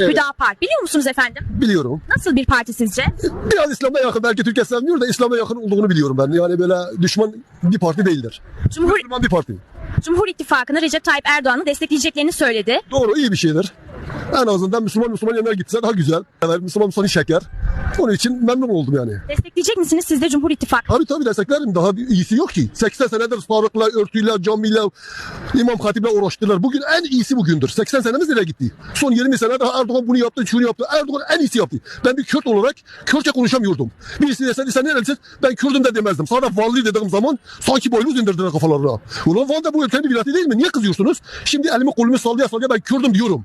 Evet. Hüdapar. Biliyor musunuz efendim? Biliyorum. Nasıl bir parti sizce? Biraz İslam'a yakın. Belki Türkiye sevmiyor da İslam'a yakın olduğunu biliyorum ben. Yani böyle düşman bir parti değildir. Cumhur, Müslüman bir parti. Cumhur İttifakı'nı Recep Tayyip Erdoğan'ı destekleyeceklerini söyledi. Doğru iyi bir şeydir. En azından Müslüman Müslüman yerler gitse daha güzel. Evet, Müslüman Müslüman şeker. Onun için memnun oldum yani. Destekleyecek misiniz siz de Cumhur İttifakı? Tabii tabii desteklerim. Daha bir iyisi yok ki. 80 senedir sarıkla, örtüyle, camiyle, imam hatiple uğraştılar. Bugün en iyisi bugündür. 80 senemiz nereye gitti? Son 20 senede Erdoğan bunu yaptı, şunu yaptı. Erdoğan en iyisi yaptı. Ben bir Kürt olarak Kürtçe konuşamıyordum. Birisi deseydi sen nerelisin? Ben Kürdüm de demezdim. Sonra Vanlı dediğim zaman sanki boynuz indirdiler kafalarına. Ulan Van da bu ülkenin bir değil mi? Niye kızıyorsunuz? Şimdi elimi kolumu sallaya sallaya ben Kürdüm diyorum.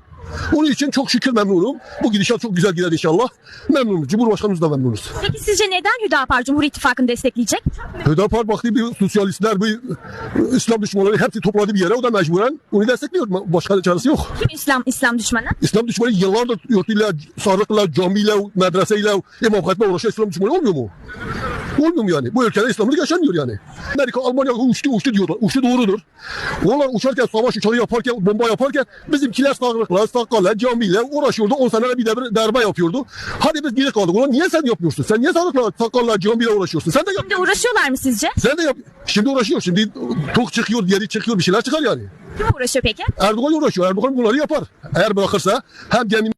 Onun için çok şükür memnunum. Bu gidişat çok güzel gider inşallah. Memnunuz. Cumhurbaşkanımız da memnunuz. Peki sizce neden Hüdapar Cumhur İttifakı'nı destekleyecek? Hüdapar baktı bir sosyalistler, bir İslam düşmanları hepsi topladı bir yere. O da mecburen onu destekliyor. Başka çaresi yok. Kim İslam İslam düşmanı? İslam düşmanı yıllardır örtüyle, sarıkla, camiyle, medreseyle, imam hatiple uğraşan İslam düşmanı olmuyor mu? Olmuyor mu yani? Bu ülkede İslamlık yaşanmıyor yani. Amerika, Almanya uçtu uçtu diyorlar. Uçtu doğrudur. Onlar uçarken, savaş uçağı yaparken, bomba yaparken bizimkiler sarıkla, sakalla, camiyle uğraşıyordu. 10 senede bir devre, darbe yapıyordu. Hadi biz geri kaldık. Ulan niye sen yapmıyorsun? Sen niye sarıkla, sakalla, camiyle uğraşıyorsun? Sen de yap. Şimdi uğraşıyorlar mı sizce? Sen de yap. Şimdi uğraşıyor. Şimdi tok çıkıyor, geri çıkıyor. Bir şeyler çıkar yani. Kim uğraşıyor peki? Erdoğan uğraşıyor. Erdoğan bunları yapar. Eğer bırakırsa hem gemi